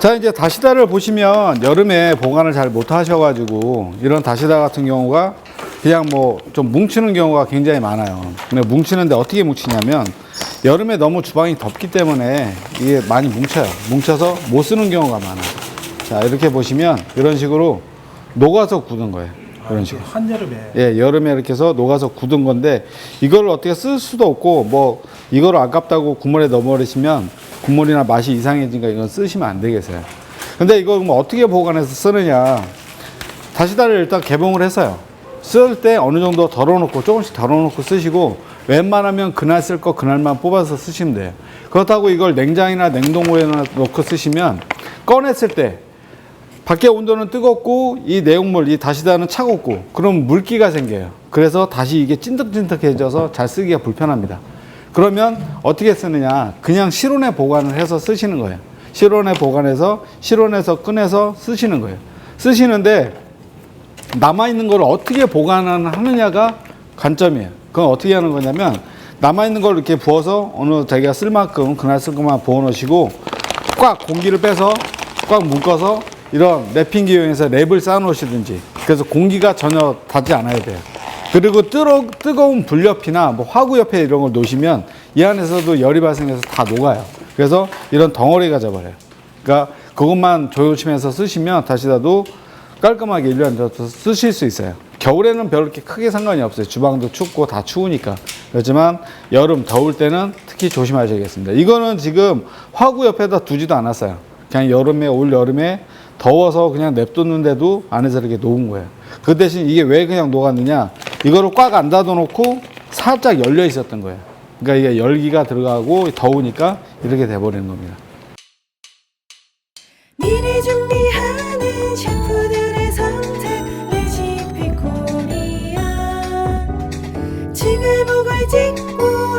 자 이제 다시다를 보시면 여름에 보관을 잘 못 하셔가지고 이런 다시다 같은 경우가 그냥 뭐 좀 뭉치는 경우가 굉장히 많아요. 근데 뭉치는데 어떻게 뭉치냐면 여름에 너무 주방이 덥기 때문에 이게 많이 뭉쳐요. 뭉쳐서 못 쓰는 경우가 많아요. 자 이렇게 보시면 이런 식으로 녹아서 굳은 거예요. 이런 식으로. 한여름에 예, 여름에 이렇게 해서 녹아서 굳은 건데 이걸 어떻게 쓸 수도 없고 뭐 이거를 아깝다고 국물에 넣어버리시면 국물이나 맛이 이상해지니까 이건 쓰시면 안 되겠어요. 근데 이거 뭐 어떻게 보관해서 쓰느냐? 다시다를 일단 개봉을 했어요. 쓸 때 어느 정도 덜어놓고 조금씩 덜어놓고 쓰시고 웬만하면 그날 쓸 거 그날만 뽑아서 쓰시면 돼요. 그렇다고 이걸 냉장이나 냉동고에 넣고 쓰시면 꺼냈을 때 밖에 온도는 뜨겁고 이 내용물 이 다시다는 차갑고 그럼 물기가 생겨요. 그래서 다시 이게 찐득찐득해져서 잘 쓰기가 불편합니다. 그러면 어떻게 쓰느냐? 그냥 실온에 보관을 해서 쓰시는 거예요. 실온에 보관해서 실온에서 꺼내서 쓰시는 거예요. 쓰시는데 남아 있는 걸 어떻게 보관하느냐가 관점이에요. 그건 어떻게 하는 거냐면 남아 있는 걸 이렇게 부어서 어느 자기가 쓸 만큼 그날 쓸 것만 부어 놓으시고 꽉 공기를 빼서 꽉 묶어서 이런 랩핑 기용에서 랩을 쌓아 놓으시든지 그래서 공기가 전혀 닿지 않아야 돼요. 그리고 뜨거, 뜨거운 불 옆이나 뭐 화구 옆에 이런 걸 놓으시면 이 안에서도 열이 발생해서 다 녹아요. 그래서 이런 덩어리가 져버려요. 그러니까 그것만 조심해서 쓰시면 다시다도 깔끔하게 1년 더 쓰실 수 있어요. 겨울에는 별로 이렇게 크게 상관이 없어요. 주방도 춥고 다 추우니까. 그렇지만 여름 더울 때는 특히 조심하셔야겠습니다. 이거는 지금 화구 옆에다 두지도 않았어요. 그냥 여름에 올 여름에 더워서 그냥 냅뒀는데도 안에서 이렇게 녹은 거예요. 그 대신 이게 왜 그냥 녹았느냐? 이거를 꽉안 닫아놓고 살짝 열려 있었던 거예요. 그러니까 이게 열기가 들어가고 더우니까 이렇게 돼버리는 겁니다. 미래 준비하는 셰프들의 선택 레시피 코리아 지글복을 찍고